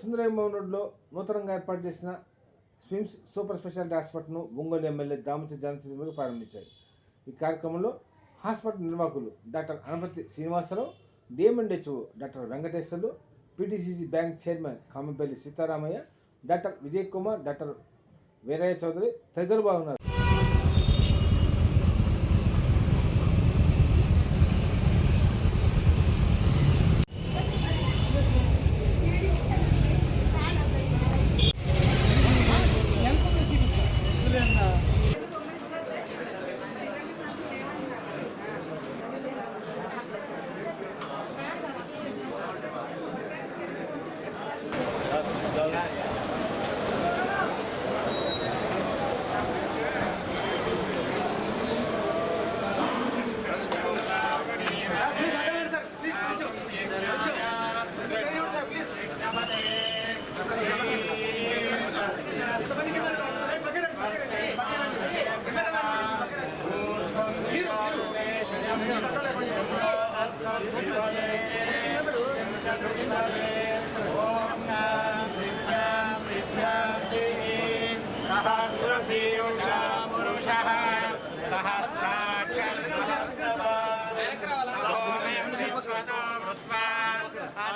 సుందరయ్య రోడ్లో నూతనంగా ఏర్పాటు చేసిన స్విమ్స్ సూపర్ స్పెషాలిటీ హాస్పిటల్ను ఒంగోలు ఎమ్మెల్యే దామచ జనచంద్రులు ప్రారంభించారు. ఈ కార్యక్రమంలో హాస్పిటల్ నిర్వాహకులు doctor Anapathi Srinivasarao DM and HO doctor Venkateswarlu PTCC bank chairman Kamampalli Seetharamaiah doctor Vijay Kumar doctor Veeraiah Chowdary తదితరులు బాగున్నారు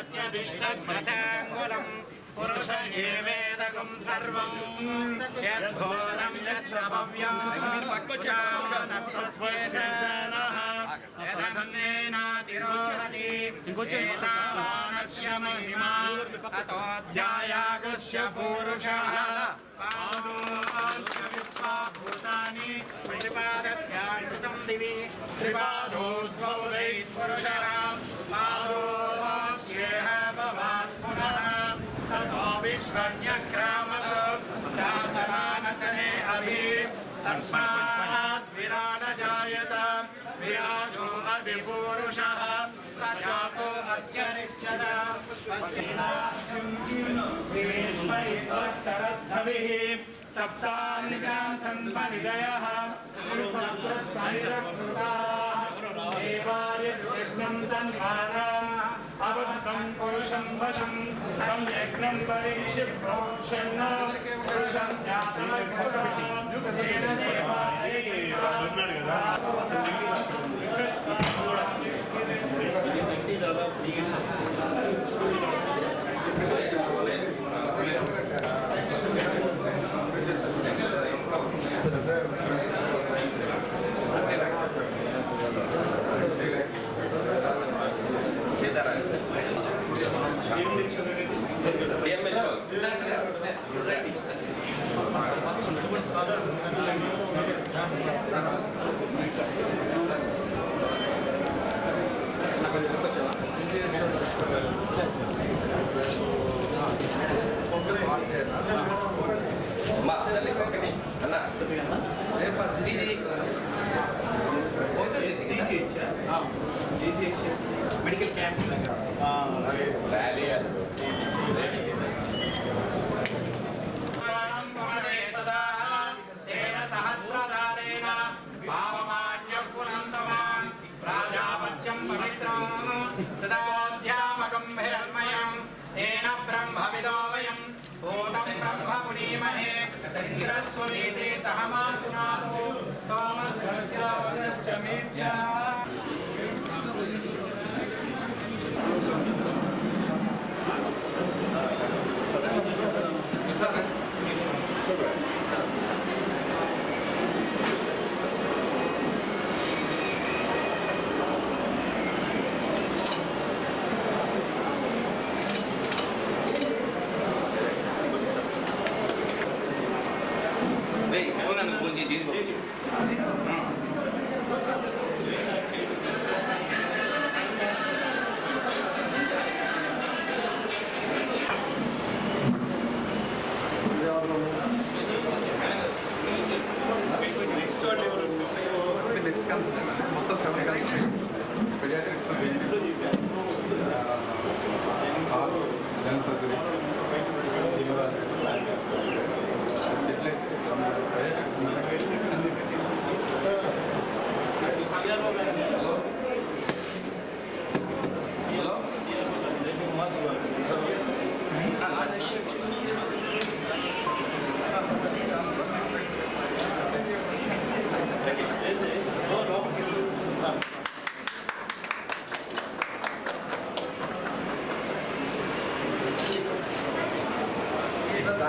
अच्युतिष्ठद्भ्रसाङ्गुलम् पुरुष एवेदकं सर्वं यद्घोरं यश्रभव्यं पक्वचामृतत्वस्येषणः यदन्नेनातिरोहति एतावानस्य महिमा अतोऽध्यायागस्य पूरुषः पादोऽस्य विश्वाभूतानि प्रतिपादस्यायुतं दिवि त्रिपादोद्वौ पुरुषः पादोऽस्येह तस्मात् विराट जायत विराजो अधिपूरुषः स अत्यनिश्चत। सरद्धभिः सप्तान्निकान् सन्परिदयः सप्तसनिरकृताः देवार्यज्ञं तन्वाराः। अवद्धं पुरुषं वशं तं यज्ञं परीक्षि प्रोक्षन्न पुरुषं जातमद्भुतः Mak, saya kau ke ni. Anak, tu pilih mana?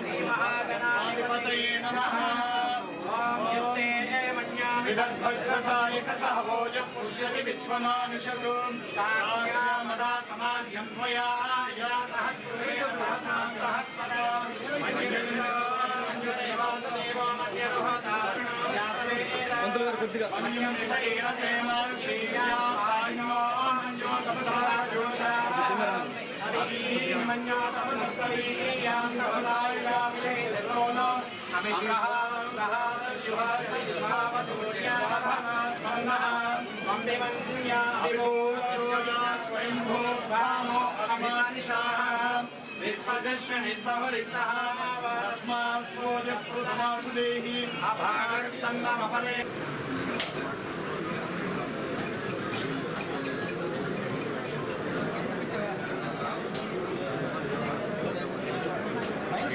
శ్రీమహాగణాధిపతయే నమః ఓం యస్తే విదగ్ధసాయక సహభోజ పుష్యతి విశ్వమానుషతు సామ్యామదా సమాజ్యం త్వయా యా సహస్రేణ సహస్రం సహస్రత మంజురేవ మంజురేవాసదేవ మన్యరుహ చారణం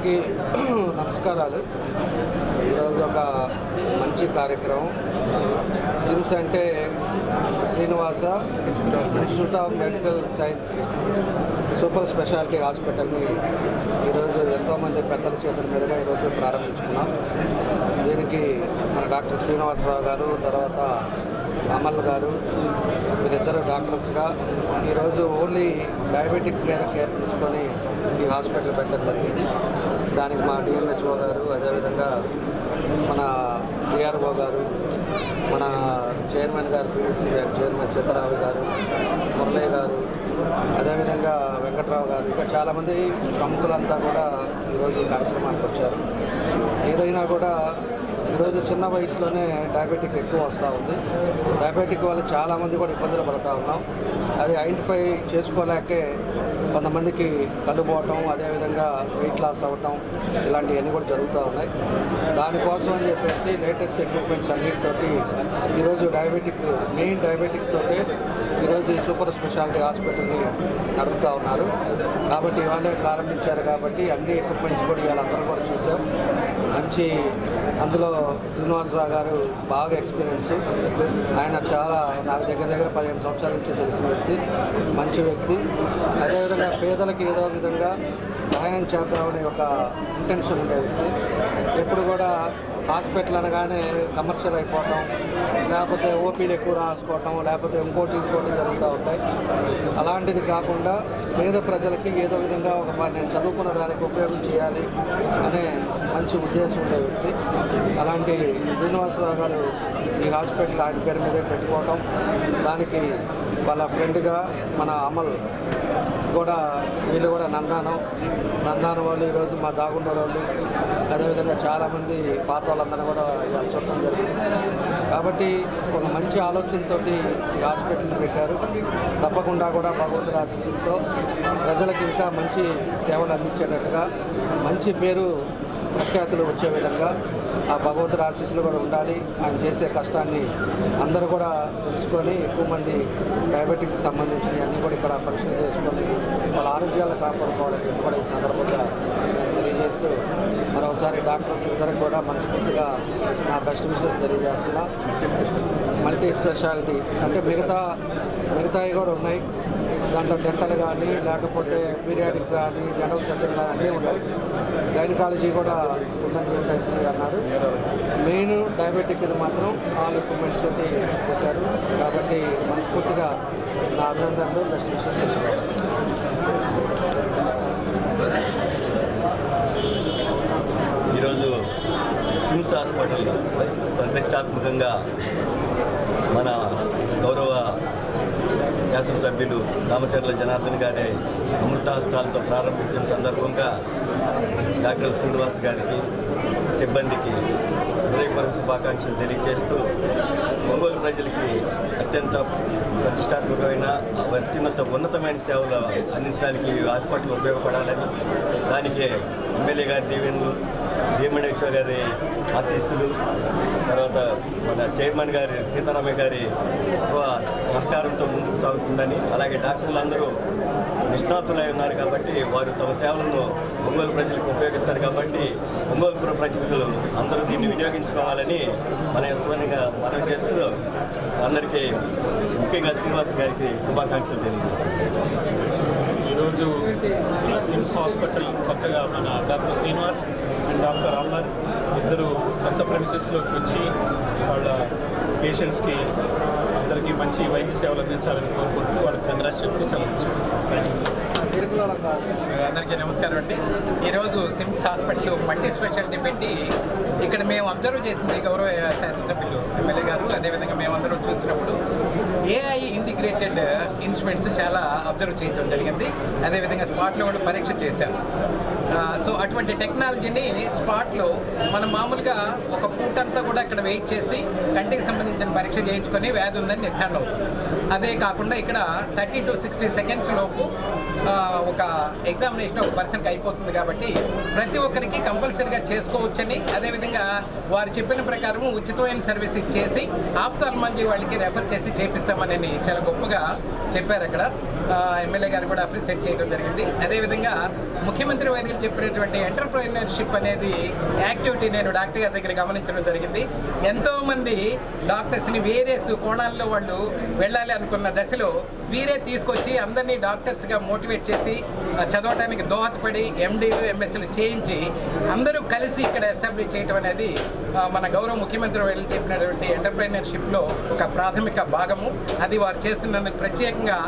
అందరికీ నమస్కారాలు. ఈరోజు ఒక మంచి కార్యక్రమం. సిమ్స్ అంటే Srinivasa institute of medical science super speciality హాస్పిటల్ని ఈరోజు ఎంతోమంది పెద్దల చేతుల మీదుగా ఈరోజు ప్రారంభించుకున్నాం. దీనికి మన డాక్టర్ శ్రీనివాసరావు గారు తర్వాత అమల్ గారు డాక్టర్స్గా ఈరోజు ఓన్లీ డయాబెటిక్ మీద కేర్ తీసుకొని ఈ హాస్పిటల్ పెట్టడం జరిగింది. దానికి మా డిఎంహెచ్ఓ గారు అదేవిధంగా మన డిఆర్ఓ గారు మన చైర్మన్ గారు పీడీసీ బ్యాంక్ చైర్మన్ సీతారావు గారు మురళీ గారు అదేవిధంగా వెంకట్రావు గారు ఇంకా చాలామంది ప్రముఖులంతా కూడా ఈరోజు కార్యక్రమానికి వచ్చారు. ఏదైనా కూడా ఈరోజు చిన్న వయసులోనే డయాబెటిక్ ఎక్కువ వస్తూ ఉంది. డయాబెటిక్ వల్ల చాలామంది కూడా ఇబ్బందులు పడుతూ ఉన్నాం. అది ఐడెంటిఫై చేసుకోలేకే కొంతమందికి కళ్ళు పోవటం అదేవిధంగా వెయిట్ లాస్ అవ్వటం ఇలాంటివన్నీ కూడా జరుగుతూ ఉన్నాయి. దానికోసం అని చెప్పేసి లేటెస్ట్ ఎక్విప్మెంట్స్ అన్నిటితోటి ఈరోజు డయాబెటిక్ మెయిన్ డయాబెటిక్ తోటే ఈరోజు ఈ సూపర్ స్పెషాలిటీ హాస్పిటల్ని నడుపుతూ ఉన్నారు. కాబట్టి ఇవాళే ప్రారంభించారు కాబట్టి అన్ని ఎక్విప్మెంట్స్ కూడా ఇవాళ అందరూ కూడా చూసాం మంచి అందులో శ్రీనివాసరావు గారు బాగా ఎక్స్పీరియన్స్ ఆయన చాలా నాకు దగ్గర దగ్గర పదిహేను సంవత్సరాల నుంచి తెలిసిన వ్యక్తి మంచి వ్యక్తి. అదేవిధంగా పేదలకు ఏదో విధంగా సహాయం చేద్దామనే ఒక ఇంటెన్షన్ ఉండే వ్యక్తి. ఎప్పుడు కూడా హాస్పిటల్ అనగానే కమర్షియల్ అయిపోవటం లేకపోతే ఓపీలు ఎక్కువ రాసుకోవటం లేకపోతే ఇంకోటి ఇంకోటి జరుగుతూ ఉంటాయి. అలాంటిది కాకుండా పేద ప్రజలకి ఏదో విధంగా ఒక నేను చదువుకున్న దానికి ఉపయోగం చేయాలి అనే మంచి ఉద్దేశం ఉండే వ్యక్తి. అలాంటి శ్రీనివాసరావు గారు ఈ హాస్పిటల్ ఆయన పేరు మీదే పెట్టుకోవటం దానికి వాళ్ళ ఫ్రెండ్గా మన అమల్ కూడా వీళ్ళు కూడా నందానం. నందానం వాళ్ళు ఈరోజు మా దాగుండ వాళ్ళు అదేవిధంగా చాలామంది పాత వాళ్ళందరూ కూడా చూడటం జరిగింది. కాబట్టి ఒక మంచి ఆలోచనతో ఈ హాస్పిటల్ని పెట్టారు. తప్పకుండా కూడా భగవంతుడి ఆశీస్సులతో ప్రజలకు ఇంకా మంచి సేవలు అందించేటట్టుగా మంచి పేరు ప్రఖ్యాతులు వచ్చే విధంగా ఆ భగవంతుడి ఆశీస్సులు కూడా ఉండాలి. ఆయన చేసే కష్టాన్ని అందరూ కూడా తెలుసుకొని ఎక్కువ మంది డయాబెటిక్ సంబంధించినవి అన్నీ కూడా ఇక్కడ పరీక్షలు చేసుకొని వాళ్ళ ఆరోగ్యాలు కాపాడుకోవాలని కూడా ఈ సందర్భంగా తెలియజేస్తూ మరోసారి డాక్టర్స్ ఇద్దరు కూడా మనస్ఫూర్తిగా నా బెస్ట్ విషెస్ తెలియజేస్తున్నా. మల్టీ స్పెషాలిటీ అంటే మిగతా మిగతావి కూడా ఉన్నాయి. దాంట్లో డెంటల్ కానీ లేకపోతే పీరియాడిక్స్ కానీ జనరల్ సెంటర్ కానీ అన్నీ ఉన్నాయి. గైనకాలజీ కూడా ఉందని చెప్పేసి అన్నారు. మెయిన్ డయాబెటిక్ ఇది మాత్రం ఆల్ ఎక్విప్మెంట్స్ తోటి పెట్టారు. కాబట్టి మనస్ఫూర్తిగా నా అభినందనలు బెస్ట్ విషెస్ తెలియజేస్తున్నాను ఈరోజు సిమ్స్ హాస్పిటల్ ప్రతిష్టాత్మకంగా మన గౌరవ శాసనసభ్యులు రామచర్ల జనార్దన్ గారి అమృతాస్త్రాలతో ప్రారంభించిన సందర్భంగా డాక్టర్ శ్రీనివాస్ గారికి సిబ్బందికి హృదయపూర్వక శుభాకాంక్షలు తెలియజేస్తూ ఒంగోలు ప్రజలకి అత్యంత ప్రతిష్టాత్మకమైన అత్యున్నత ఉన్నతమైన సేవలు అందించడానికి హాస్పిటల్ ఉపయోగపడాలని దానికి ఎమ్మెల్యే గారి దీవెనలు భీమణేశ్వర్ గారి ఆశీస్సులు తర్వాత మన చైర్మన్ గారి సీతారామయ్య గారి ఎక్కువ సహకారంతో ముందుకు సాగుతుందని అలాగే డాక్టర్లు అందరూ నిష్ణాతులై ఉన్నారు కాబట్టి వారు తమ సేవలను ఒంగోలు ప్రజలకు ఉపయోగిస్తారు కాబట్టి ఒంగోలు ప్రజలు అందరూ దీన్ని వినియోగించుకోవాలని మన యశ్వనిగా మనం చేస్తూ అందరికీ ముఖ్యంగా శ్రీనివాస్ గారికి శుభాకాంక్షలు తెలియజేస్తాను ఈరోజు సిమ్స్ హాస్పిటల్ కొత్తగా మన డాక్టర్ శ్రీనివాస్ డాక్టర్ అమర్ ఇద్దరు కొత్త ప్రెమిసెస్లోకి వచ్చి వాళ్ళ పేషెంట్స్కి అందరికీ మంచి వైద్య సేవలు అందించాలని కోరుకుంటూ వాళ్ళకి కంగ్రాట్స్ చెప్తూ సెలవు అందరికీ నమస్కారం అండి. ఈరోజు సిమ్స్ హాస్పిటల్ మల్టీ స్పెషాలిటీ పెట్టి ఇక్కడ మేము అబ్జర్వ్ చేసింది గౌరవ శాసనసభ్యులు ఎమ్మెల్యే గారు. అదేవిధంగా మేమందరం చూసినప్పుడు ఏఐ ఇంటిగ్రేటెడ్ ఇన్స్ట్రుమెంట్స్ చాలా అబ్జర్వ్ చేయడం జరిగింది. అదేవిధంగా స్పాట్లో కూడా పరీక్ష చేశారు. సో అటువంటి టెక్నాలజీని స్పాట్లో మనం మామూలుగా ఒక పూటంతా కూడా ఇక్కడ వెయిట్ చేసి కంటికి సంబంధించిన పరీక్ష చేయించుకొని వ్యాధి ఉందని నిర్ధారణ అవుతుంది. అదే కాకుండా ఇక్కడ థర్టీ టు సిక్స్టీ సెకండ్స్ లోపు ఒక ఎగ్జామినేషన్ ఒక పర్సన్కి అయిపోతుంది కాబట్టి ప్రతి ఒక్కరికి కంపల్సరీగా చేసుకోవచ్చని అదేవిధంగా వారు చెప్పిన ప్రకారం ఉచితమైన సర్వీస్ ఇచ్చేసి ఆప్తాల్మాలజీ వాళ్ళకి రెఫర్ చేసి చేపిస్తామని చాలా గొప్పగా చెప్పారు అక్కడ. ఎమ్మెల్యే గారు కూడా అప్రిషియేట్ చేయడం జరిగింది. అదేవిధంగా ముఖ్యమంత్రి వైద్యులు చెప్పినటువంటి ఎంటర్ప్రైనర్షిప్ అనేది యాక్టివిటీ నేను డాక్టర్ గారి దగ్గర గమనించడం జరిగింది. ఎంతోమంది డాక్టర్స్ని వేరియస్ కోణాల్లో వాళ్ళు వెళ్ళాలి అనుకున్న దశలో వీరే తీసుకొచ్చి అందరినీ డాక్టర్స్గా మోటివేట్ చేసి చదవటానికి దోహదపడి ఎండీలు ఎంఎస్సీలు చేయించి అందరూ కలిసి ఇక్కడ ఎస్టాబ్లిష్ చేయడం అనేది మన గౌరవ ముఖ్యమంత్రి వాళ్ళు చెప్పినటువంటి ఎంటర్ప్రైనర్షిప్లో ఒక ప్రాథమిక భాగము. అది వారు చేస్తున్నందుకు ప్రత్యేకంగా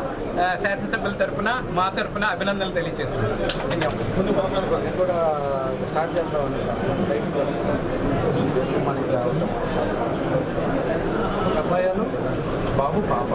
శాసనసభ్యుల తరపున మా తరపున అభినందనలు తెలియజేస్తున్నాను. ధన్యవాదాలు. మనకి బాబు పాప.